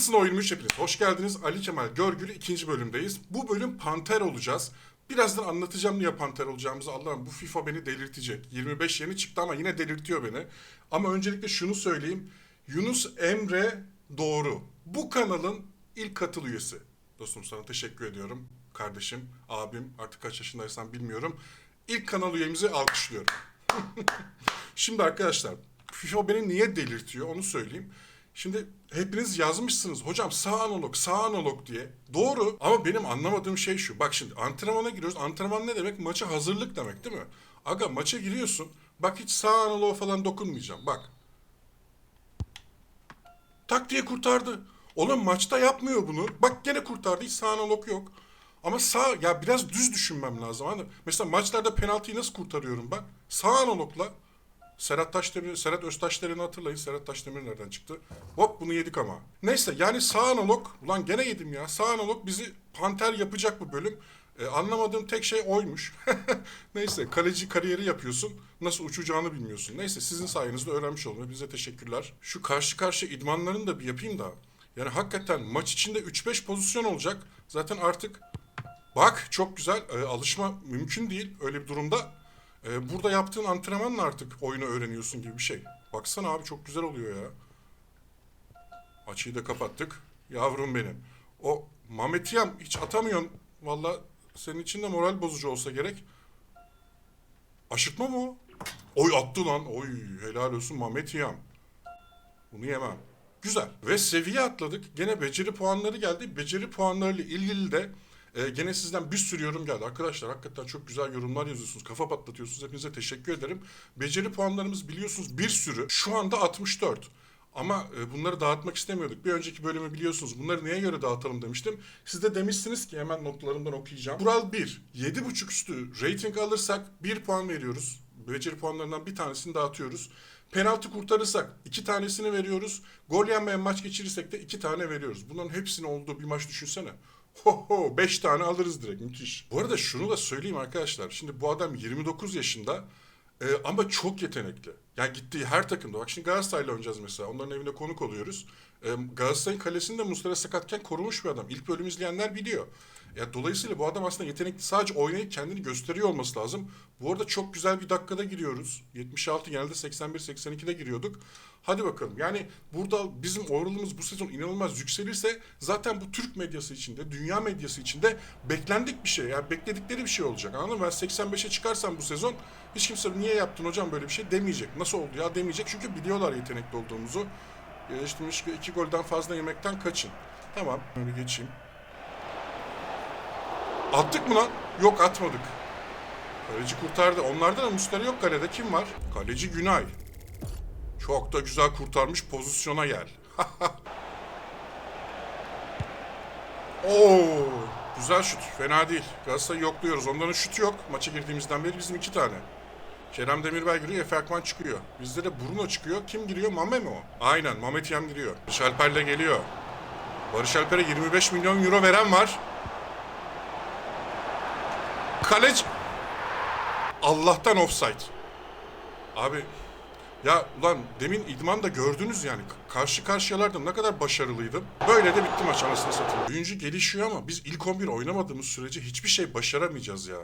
Hazırsın oyunmuş hepiniz. Hoş geldiniz. Ali Kemal Görgülü ikinci bölümdeyiz. Bu bölüm Panter olacağız. Birazdan anlatacağım niye Panter olacağımızı. Allah'ım bu FIFA beni delirtecek. 25 yeni çıktı ama yine delirtiyor beni. Ama öncelikle şunu söyleyeyim. Yunus Emre Doğru. Bu kanalın ilk katıl üyesi. Dostum sana teşekkür ediyorum. Kardeşim, abim artık kaç yaşındaysan bilmiyorum. İlk kanal üyemizi alkışlıyorum. Şimdi arkadaşlar FIFA beni niye delirtiyor onu söyleyeyim. Şimdi hepiniz yazmışsınız hocam sağ analog sağ analog diye. Doğru ama benim anlamadığım şey şu. Bak şimdi antrenmana giriyoruz. Antrenman ne demek? Maça hazırlık demek değil mi? Aga maça giriyorsun. Bak hiç sağ analoğa falan dokunmayacağım. Bak. Tak diye kurtardı. Oğlum maçta yapmıyor bunu. Bak gene kurtardı. Hiç sağ analog yok. Ama sağ ya biraz düz düşünmem lazım. Hani mesela maçlarda penaltıyı nasıl kurtarıyorum ben? Sağ analogla Serhat Taşdemir, Serhat Öztaşdemir'i hatırlayın. Serhat Taşdemir nereden çıktı? Hop bunu yedik ama. Neyse yani sağ analog. Ulan gene yedim ya. Sağ analog bizi panter yapacak bu bölüm. Ee, anlamadığım tek şey oymuş. Neyse kaleci kariyeri yapıyorsun. Nasıl uçacağını bilmiyorsun. Neyse sizin sayenizde öğrenmiş oldum. Hepinize teşekkürler. Şu karşı karşı idmanlarını da bir yapayım da. Yani hakikaten maç içinde 3-5 pozisyon olacak. Zaten artık Bak çok güzel. Ee, alışma mümkün değil öyle bir durumda. Ee, burada yaptığın antrenmanla artık oyunu öğreniyorsun gibi bir şey. Baksana abi çok güzel oluyor ya. Açıyı da kapattık. Yavrum benim. O Mametiyam hiç atamıyorsun. Valla senin için de moral bozucu olsa gerek. Aşırtma mı o? Oy attı lan. Oy helal olsun Mametiyam. Bunu yemem. Güzel. Ve seviye atladık. Gene beceri puanları geldi. Beceri puanlarıyla ilgili de e, gene sizden bir sürü yorum geldi. Arkadaşlar hakikaten çok güzel yorumlar yazıyorsunuz. Kafa patlatıyorsunuz. Hepinize teşekkür ederim. Beceri puanlarımız biliyorsunuz bir sürü. Şu anda 64. Ama e, bunları dağıtmak istemiyorduk. Bir önceki bölümü biliyorsunuz. Bunları neye göre dağıtalım demiştim. Siz de demişsiniz ki hemen notlarımdan okuyacağım. Kural 1. 7.5 üstü rating alırsak 1 puan veriyoruz. Beceri puanlarından bir tanesini dağıtıyoruz. Penaltı kurtarırsak iki tanesini veriyoruz. Gol yenmeyen maç geçirirsek de iki tane veriyoruz. Bunların hepsinin olduğu bir maç düşünsene. Ho ho 5 tane alırız direkt müthiş. Bu arada şunu da söyleyeyim arkadaşlar. Şimdi bu adam 29 yaşında e, ama çok yetenekli. Yani gittiği her takımda. Bak şimdi Galatasaray'la oynayacağız mesela. Onların evine konuk oluyoruz. E, Galatasaray'ın kalesinde Muslera sakatken korumuş bir adam. İlk bölüm izleyenler biliyor. Ya dolayısıyla bu adam aslında yetenekli. Sadece oynayıp kendini gösteriyor olması lazım. Bu arada çok güzel bir dakikada giriyoruz. 76 genelde 81-82'de giriyorduk. Hadi bakalım. Yani burada bizim overall'ımız bu sezon inanılmaz yükselirse zaten bu Türk medyası içinde, dünya medyası içinde beklendik bir şey. Yani bekledikleri bir şey olacak. Anladın mı? Ben 85'e çıkarsam bu sezon hiç kimse niye yaptın hocam böyle bir şey demeyecek. Nasıl oldu ya demeyecek. Çünkü biliyorlar yetenekli olduğumuzu. İşte iki golden fazla yemekten kaçın. Tamam. Böyle geçeyim. Attık mı lan? Yok atmadık. Kaleci kurtardı. Onlarda da Muslera yok kalede. Kim var? Kaleci Günay. Çok da güzel kurtarmış. Pozisyona gel. Oo, güzel şut. Fena değil. Galatasaray'ı yokluyoruz. Onların şutu yok. Maça girdiğimizden beri bizim iki tane. Kerem Demirbay giriyor, Efe Akman çıkıyor. Bizde de Bruno çıkıyor. Kim giriyor? Mame mi o? Aynen, Mamet Yem giriyor. Barış Alper'le geliyor. Barış Alper'e 25 milyon euro veren var. Kaleci... Allah'tan offside. Abi ya ulan demin idman da gördünüz yani. Karşı karşıyalardım ne kadar başarılıydım. Böyle de bitti maç anasını satayım. Oyuncu gelişiyor ama biz ilk 11 oynamadığımız sürece hiçbir şey başaramayacağız ya.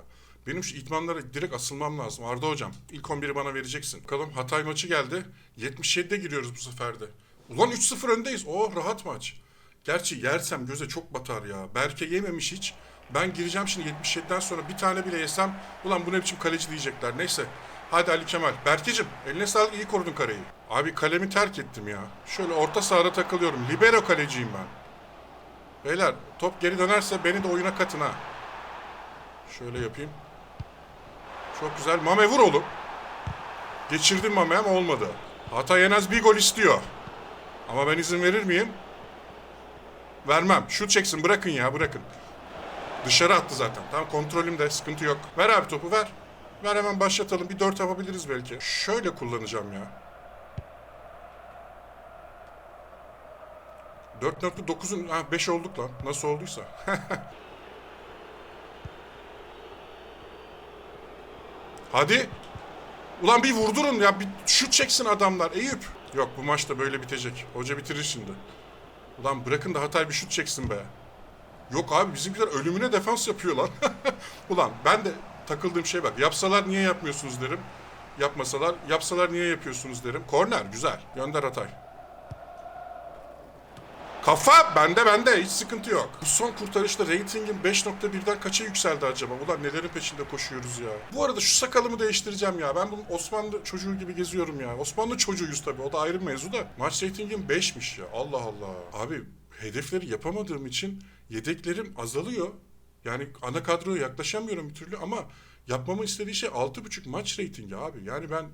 Benim şu idmanlara direkt asılmam lazım. Arda hocam ilk 11'i bana vereceksin. Bakalım Hatay maçı geldi. 77'de giriyoruz bu sefer de. Ulan 3-0 öndeyiz. Oh rahat maç. Gerçi yersem göze çok batar ya. Berke yememiş hiç. Ben gireceğim şimdi 77'den sonra bir tane bile yesem ulan bu ne biçim kaleci diyecekler. Neyse. Hadi Ali Kemal. Berkecim eline sağlık iyi korudun kareyi. Abi kalemi terk ettim ya. Şöyle orta sahada takılıyorum. Libero kaleciyim ben. Beyler top geri dönerse beni de oyuna katın ha. Şöyle yapayım. Çok güzel. Mame vur oğlum. Geçirdim Mame ama olmadı. Hatay en az bir gol istiyor. Ama ben izin verir miyim? Vermem. Şut çeksin bırakın ya bırakın. Dışarı attı zaten. Tamam kontrolümde sıkıntı yok. Ver abi topu ver. Ver hemen başlatalım. Bir dört yapabiliriz belki. Şöyle kullanacağım ya. 4.9'un ha 5 olduk lan. Nasıl olduysa. Hadi. Ulan bir vurdurun ya. Bir şut çeksin adamlar. Eyüp. Yok bu maç da böyle bitecek. Hoca bitirir şimdi. Ulan bırakın da Hatay bir şut çeksin be. Yok abi bizimkiler ölümüne defans yapıyor lan. Ulan ben de takıldığım şey bak. Yapsalar niye yapmıyorsunuz derim. Yapmasalar, yapsalar niye yapıyorsunuz derim. Korner güzel. Gönder Hatay. Kafa bende bende hiç sıkıntı yok. Bu son kurtarışta reytingim 5.1'den kaça yükseldi acaba? Ulan nelerin peşinde koşuyoruz ya. Bu arada şu sakalımı değiştireceğim ya. Ben bunu Osmanlı çocuğu gibi geziyorum ya. Osmanlı çocuğuyuz tabii o da ayrı mevzu da. Maç reytingim 5'miş ya. Allah Allah. Abi hedefleri yapamadığım için yedeklerim azalıyor. Yani ana kadroya yaklaşamıyorum bir türlü ama yapmamı istediği şey 6.5 maç reytingi abi. Yani ben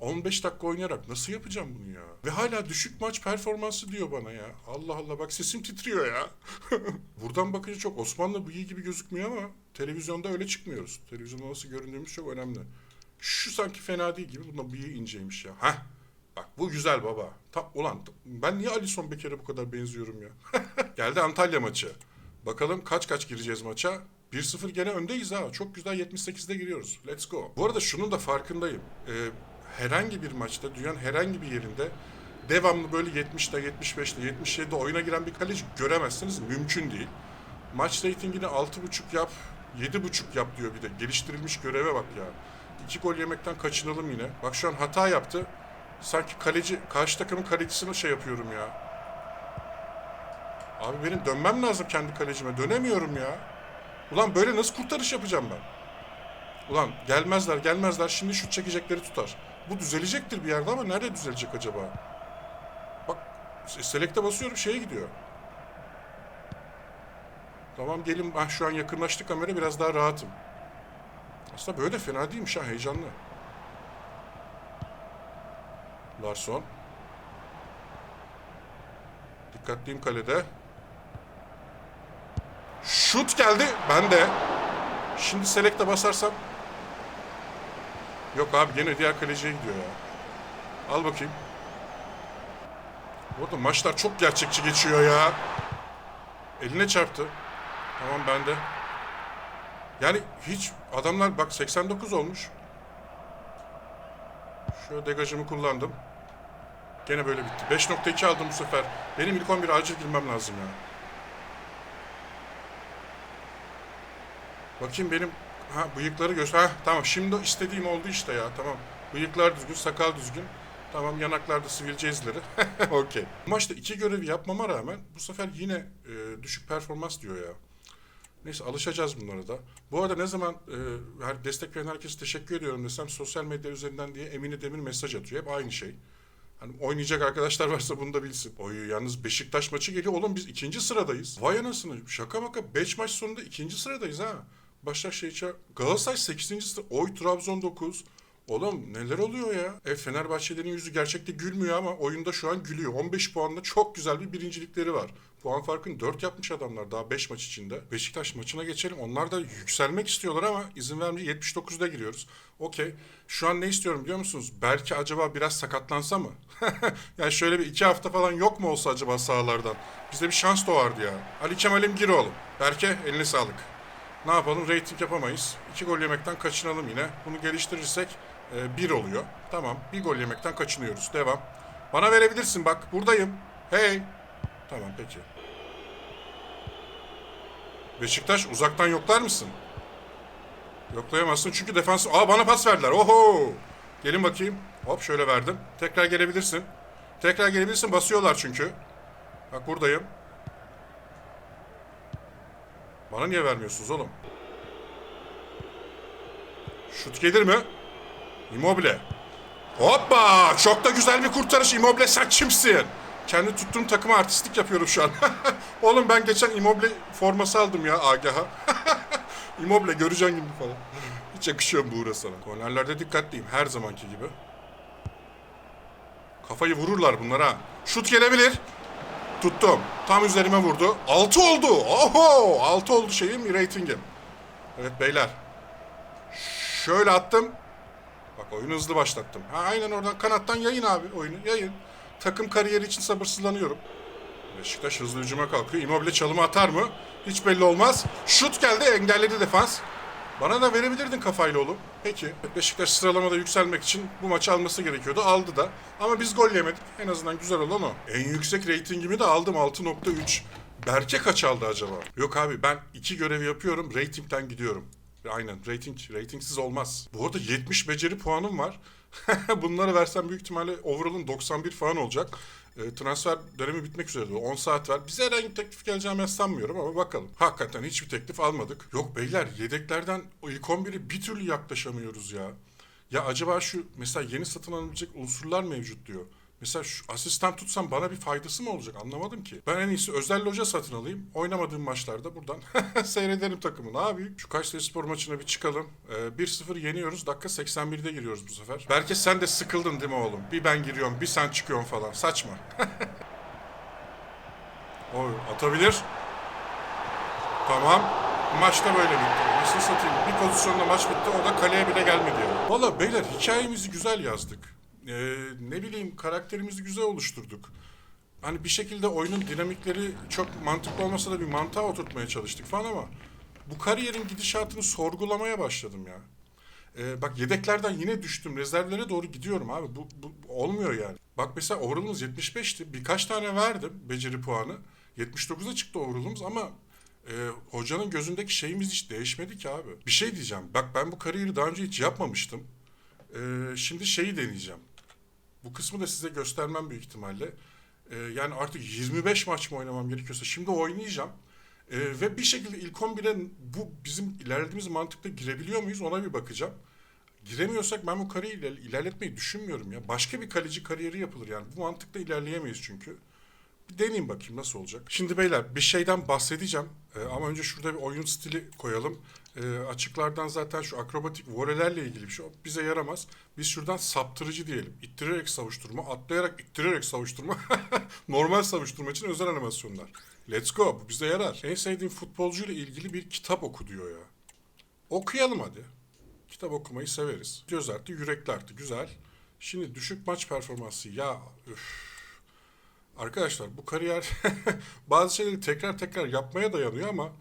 15 dakika oynayarak nasıl yapacağım bunu ya? Ve hala düşük maç performansı diyor bana ya. Allah Allah bak sesim titriyor ya. Buradan bakınca çok Osmanlı bıyığı gibi gözükmüyor ama televizyonda öyle çıkmıyoruz. Televizyonda nasıl göründüğümüz çok önemli. Şu sanki fena değil gibi. Bunda bıyığı inceymiş ya. Heh. Bak bu güzel baba. Ta, ulan ben niye Alison Beker'e bu kadar benziyorum ya? Geldi Antalya maçı. Bakalım kaç kaç gireceğiz maça? 1-0 gene öndeyiz ha. Çok güzel 78'de giriyoruz. Let's go. Bu arada şunun da farkındayım. Ee, herhangi bir maçta, dünyanın herhangi bir yerinde devamlı böyle 70'te, 75'te, 77'de oyuna giren bir kaleci göremezsiniz. Mümkün değil. Maç reytingini 6.5 yap, 7.5 yap diyor bir de. Geliştirilmiş göreve bak ya. İki gol yemekten kaçınalım yine. Bak şu an hata yaptı. Sanki kaleci, karşı takımın kalecisine şey yapıyorum ya. Abi benim dönmem lazım kendi kalecime. Dönemiyorum ya. Ulan böyle nasıl kurtarış yapacağım ben? Ulan gelmezler gelmezler şimdi şut çekecekleri tutar. Bu düzelecektir bir yerde ama nerede düzelecek acaba? Bak se- selekte basıyorum şeye gidiyor. Tamam gelin ah, şu an yakınlaştı kamera biraz daha rahatım. Aslında böyle de fena değilmiş ha heyecanlı. Larson. Dikkatliyim kalede. Şut geldi. Ben de. Şimdi selekte basarsam. Yok abi gene diğer kaleciye gidiyor ya. Al bakayım. Bu arada maçlar çok gerçekçi geçiyor ya. Eline çarptı. Tamam bende. Yani hiç adamlar bak 89 olmuş. Şöyle degajımı kullandım. Gene böyle bitti. 5.2 aldım bu sefer. Benim ilk 11'e acil girmem lazım ya. Bakayım benim ha bıyıkları göster. Ha tamam şimdi istediğim oldu işte ya tamam. Bıyıklar düzgün, sakal düzgün. Tamam yanaklarda sivilce izleri. Okey. Maçta iki görevi yapmama rağmen bu sefer yine e, düşük performans diyor ya. Neyse alışacağız bunlara da. Bu arada ne zaman e, her destek veren herkese teşekkür ediyorum desem sosyal medya üzerinden diye Emine Demir mesaj atıyor. Hep aynı şey. Hani oynayacak arkadaşlar varsa bunu da bilsin. Oy yalnız Beşiktaş maçı geliyor. Oğlum biz ikinci sıradayız. Vay anasını. Şaka maka 5 maç sonunda ikinci sıradayız ha. Başakşehir ça- Galatasaray 8. sıra. Oy Trabzon 9. Oğlum neler oluyor ya? Evet Fenerbahçelerin yüzü gerçekte gülmüyor ama oyunda şu an gülüyor. 15 puanla çok güzel bir birincilikleri var. Puan farkını 4 yapmış adamlar daha 5 maç içinde. Beşiktaş maçına geçelim. Onlar da yükselmek istiyorlar ama izin vermiyor. 79'da giriyoruz. Okey. Şu an ne istiyorum biliyor musunuz? Belki acaba biraz sakatlansa mı? yani şöyle bir iki hafta falan yok mu olsa acaba sahalardan? Bize bir şans doğardı ya. Ali Kemal'im gir oğlum. Berke eline sağlık. Ne yapalım? Rating yapamayız. İki gol yemekten kaçınalım yine. Bunu geliştirirsek e, bir oluyor. Tamam. Bir gol yemekten kaçınıyoruz. Devam. Bana verebilirsin bak. Buradayım. Hey. Tamam peki. Beşiktaş uzaktan yoklar mısın? Yoklayamazsın çünkü defans... Aa bana pas verdiler. Oho! Gelin bakayım. Hop şöyle verdim. Tekrar gelebilirsin. Tekrar gelebilirsin. Basıyorlar çünkü. Bak buradayım. Bana niye vermiyorsunuz oğlum? Şut gelir mi? Immobile. Hoppa! Çok da güzel bir kurtarış. Immobile sen kimsin? Kendi tuttuğum takıma artistlik yapıyorum şu an. oğlum ben geçen Immobile forması aldım ya Agah'a. Immobile göreceğin gibi falan. Hiç yakışıyor mu Buğra sana? Kornerlerde dikkatliyim her zamanki gibi. Kafayı vururlar bunlar ha. Şut gelebilir. Tuttum. Tam üzerime vurdu. 6 oldu. Oho! 6 oldu şeyim, ratingim. Evet beyler. Şöyle attım. Bak oyunu hızlı başlattım. Ha, aynen oradan kanattan yayın abi oyunu. Yayın. Takım kariyeri için sabırsızlanıyorum. Beşiktaş hızlı hücuma kalkıyor. Immobile çalımı atar mı? Hiç belli olmaz. Şut geldi engelledi defans. Bana da verebilirdin kafayla oğlum. Peki. Beşiktaş sıralamada yükselmek için bu maçı alması gerekiyordu. Aldı da. Ama biz gol yemedik. En azından güzel olan o. En yüksek reytingimi de aldım 6.3. Berke kaç aldı acaba? Yok abi ben iki görev yapıyorum. Rating'den gidiyorum. Aynen rating, ratingsiz olmaz. Bu arada 70 beceri puanım var. Bunları versem büyük ihtimalle overall'ın 91 falan olacak. E, transfer dönemi bitmek üzere. 10 saat var. Bize herhangi bir teklif geleceğini ben sanmıyorum ama bakalım. Hakikaten hiçbir teklif almadık. Yok beyler yedeklerden ilk 11'e bir türlü yaklaşamıyoruz ya. Ya acaba şu mesela yeni satın alınabilecek unsurlar mevcut diyor. Mesela şu asistan tutsam bana bir faydası mı olacak anlamadım ki. Ben en iyisi özel loja satın alayım. Oynamadığım maçlarda buradan seyrederim takımı. Ne yapayım? Şu Kayseri Spor maçına bir çıkalım. Ee, 1-0 yeniyoruz. Dakika 81'de giriyoruz bu sefer. Belki sen de sıkıldın değil mi oğlum? Bir ben giriyorum, bir sen çıkıyorsun falan. Saçma. Oy, atabilir. Tamam. Maç da böyle bitti. Nasıl satayım? Bir pozisyonda maç bitti. O da kaleye bile gelmedi. Valla beyler hikayemizi güzel yazdık. Ee, ne bileyim karakterimizi güzel oluşturduk. Hani bir şekilde oyunun dinamikleri çok mantıklı olmasa da bir mantığa oturtmaya çalıştık falan ama bu kariyerin gidişatını sorgulamaya başladım ya. Ee, bak yedeklerden yine düştüm. Rezervlere doğru gidiyorum abi. Bu, bu olmuyor yani. Bak mesela overall'ımız 75'ti. Birkaç tane verdim beceri puanı. 79'a çıktı overall'ımız ama e, hocanın gözündeki şeyimiz hiç değişmedi ki abi. Bir şey diyeceğim. Bak ben bu kariyeri daha önce hiç yapmamıştım. Ee, şimdi şeyi deneyeceğim. Bu kısmı da size göstermem büyük ihtimalle. Ee, yani artık 25 maç mı oynamam gerekiyorsa şimdi oynayacağım. Ee, ve bir şekilde ilk 11'e bu bizim ilerlediğimiz mantıkla girebiliyor muyuz ona bir bakacağım. Giremiyorsak ben bu kariyeri iler- ilerletmeyi düşünmüyorum ya. Başka bir kaleci kariyeri yapılır yani. Bu mantıkla ilerleyemeyiz çünkü. Bir deneyeyim bakayım nasıl olacak. Şimdi beyler bir şeyden bahsedeceğim. Ee, ama önce şurada bir oyun stili koyalım. Ee, açıklardan zaten şu akrobatik volelerle ilgili bir şey bize yaramaz. Biz şuradan saptırıcı diyelim. İttirerek savuşturma, atlayarak ittirerek savuşturma. Normal savuşturma için özel animasyonlar. Let's go. Bu bize yarar. En sevdiğim futbolcuyla ilgili bir kitap oku diyor ya. Okuyalım hadi. Kitap okumayı severiz. Göz arttı, yürekli arttı. Güzel. Şimdi düşük maç performansı. Ya üf. Arkadaşlar bu kariyer bazı şeyleri tekrar tekrar yapmaya dayanıyor ama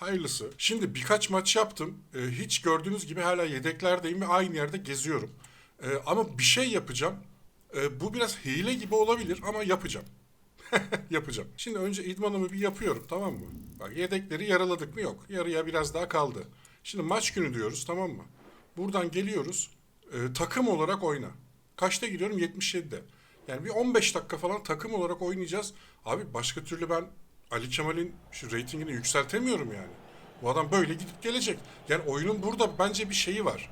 hayırlısı. Şimdi birkaç maç yaptım. Ee, hiç gördüğünüz gibi hala yedeklerdeyim ve aynı yerde geziyorum. Ee, ama bir şey yapacağım. Ee, bu biraz hile gibi olabilir ama yapacağım. yapacağım. Şimdi önce idmanımı bir yapıyorum tamam mı? Bak yedekleri yaraladık mı? Yok. Yarıya biraz daha kaldı. Şimdi maç günü diyoruz tamam mı? Buradan geliyoruz. Ee, takım olarak oyna. Kaçta giriyorum? 77'de. Yani bir 15 dakika falan takım olarak oynayacağız. Abi başka türlü ben Ali Kemal'in şu reytingini yükseltemiyorum yani. Bu adam böyle gidip gelecek. Yani oyunun burada bence bir şeyi var.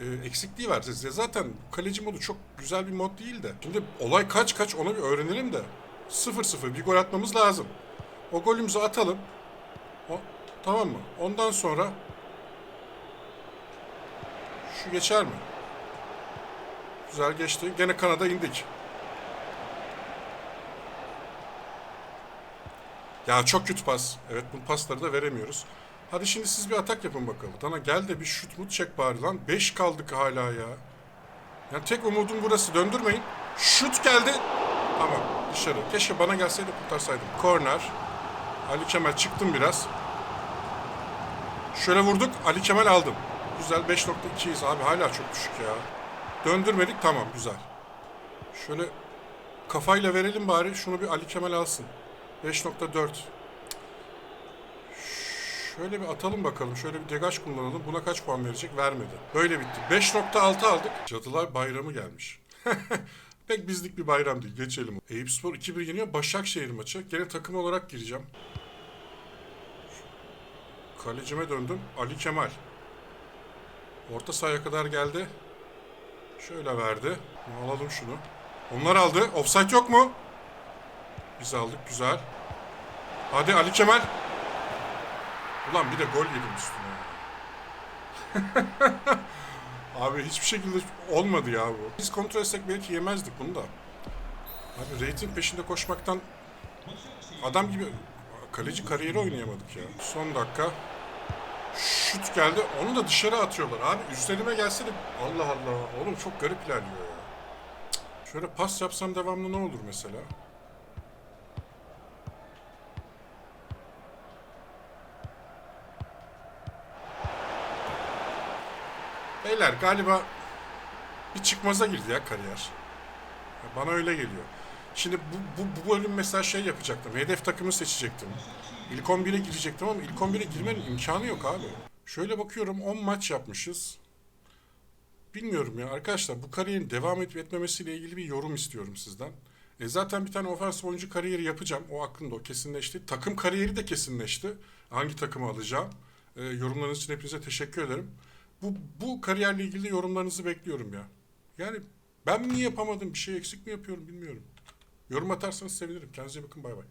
Ee, eksikliği var. Zaten kaleci modu çok güzel bir mod değil de. Şimdi olay kaç kaç ona bir öğrenelim de. 0-0 bir gol atmamız lazım. O golümüzü atalım. O, tamam mı? Ondan sonra şu geçer mi? Güzel geçti. Gene kanada indik. Ya çok kötü pas. Evet bu pasları da veremiyoruz. Hadi şimdi siz bir atak yapın bakalım. Dana gel de bir şut mut çek bari lan. 5 kaldık hala ya. Yani tek umudum burası. Döndürmeyin. Şut geldi. Tamam dışarı. Keşke bana gelseydi kurtarsaydım. Korner. Ali Kemal çıktım biraz. Şöyle vurduk. Ali Kemal aldım. Güzel 5.2'yiz abi. Hala çok düşük ya. Döndürmedik. Tamam güzel. Şöyle kafayla verelim bari. Şunu bir Ali Kemal alsın. 5.4. Şöyle bir atalım bakalım. Şöyle bir degaj kullanalım. Buna kaç puan verecek? Vermedi. Böyle bitti. 5.6 aldık. Cadılar Bayramı gelmiş. Pek bizlik bir bayram değil. Geçelim. Eyüp Spor 2-1 yeniyor. Başakşehir maçı. Gene takım olarak gireceğim. Kalecime döndüm. Ali Kemal. Orta sahaya kadar geldi. Şöyle verdi. Alalım şunu. Onlar aldı. Offside yok mu? Biz aldık güzel. Hadi Ali Kemal. Ulan bir de gol yedim üstüne. Abi hiçbir şekilde olmadı ya bu. Biz kontrol etsek belki yemezdik bunu da. Abi rating peşinde koşmaktan adam gibi kaleci kariyeri oynayamadık ya. Son dakika. Şut geldi. Onu da dışarı atıyorlar. Abi üstlerime gelse de Allah Allah. Oğlum çok garip ilerliyor ya. Şöyle pas yapsam devamlı ne olur mesela? Beyler galiba bir çıkmaza girdi ya kariyer. Bana öyle geliyor. Şimdi bu, bu, bu bölüm mesela şey yapacaktım. Hedef takımı seçecektim. İlk 11'e girecektim ama ilk 11'e girmenin imkanı yok abi. Şöyle bakıyorum 10 maç yapmışız. Bilmiyorum ya arkadaşlar bu kariyerin devam edip etmemesiyle ilgili bir yorum istiyorum sizden. E zaten bir tane ofans oyuncu kariyeri yapacağım. O aklımda o kesinleşti. Takım kariyeri de kesinleşti. Hangi takımı alacağım? E, yorumlarınız için hepinize teşekkür ederim. Bu, bu kariyerle ilgili yorumlarınızı bekliyorum ya. Yani ben mi yapamadım bir şey eksik mi yapıyorum bilmiyorum. Yorum atarsanız sevinirim. Kendinize bakın bay bay.